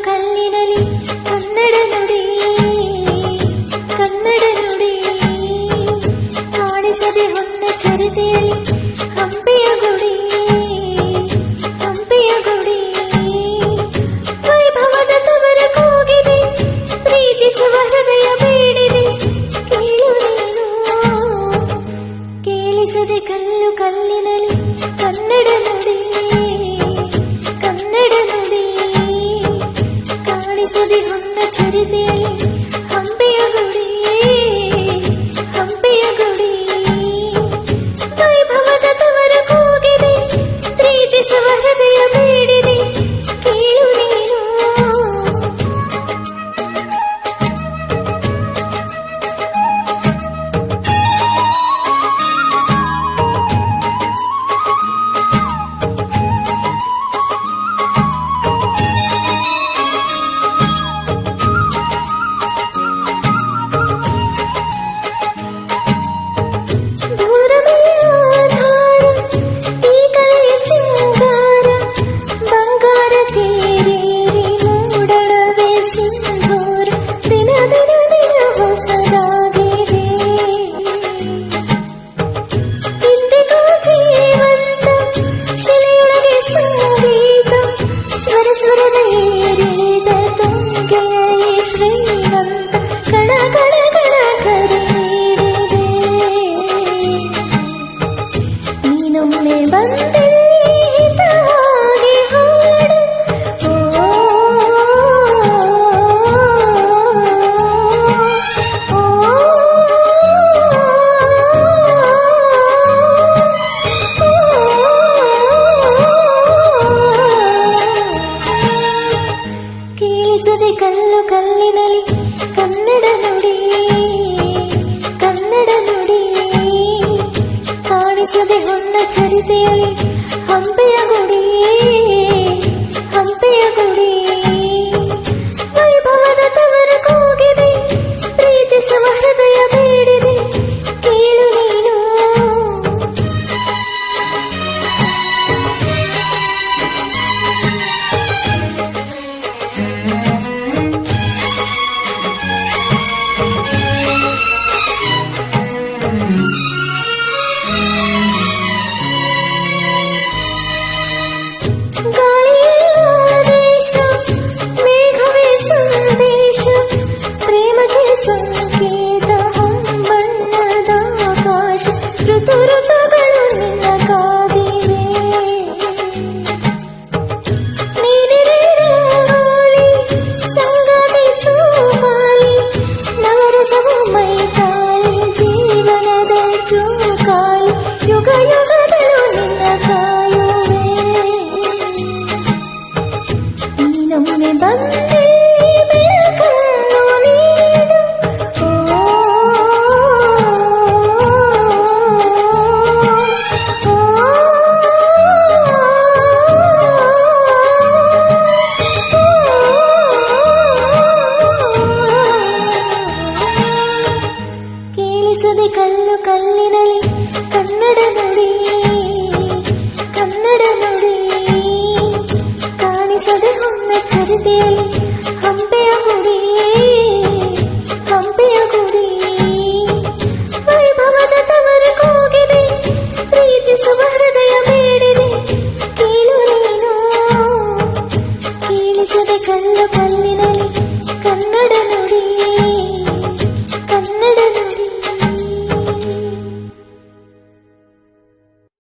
ಕಲ್ಲಿನಲ್ಲಿ ಕನ್ನಡ ಸಿಗುತ್ತದೆ ಕಲ್ಲು ಕಲ್ಲಿನಲ್ಲಿ ಕನ್ನಡ ನುಡಿ ಕನ್ನಡ ನುಡಿ ಕಾಣಿಸದೆ ಹೊನ್ನ ಚರಿತೆಯಲ್ಲಿ ಹಂಪೆಯ ಗುಡಿ ಹಂಪೆಯ ಕಲ್ಲಿನಲ್ಲಿ ಕನ್ನಡ ನುಡಿ ಕನ್ನಡ ನುಡಿ ಕಾಣಿಸದೆ ಹೊನ್ನ ಚರಿತೆಯಲ್ಲಿ ಹಂಪೆಯ ಹುಡಿ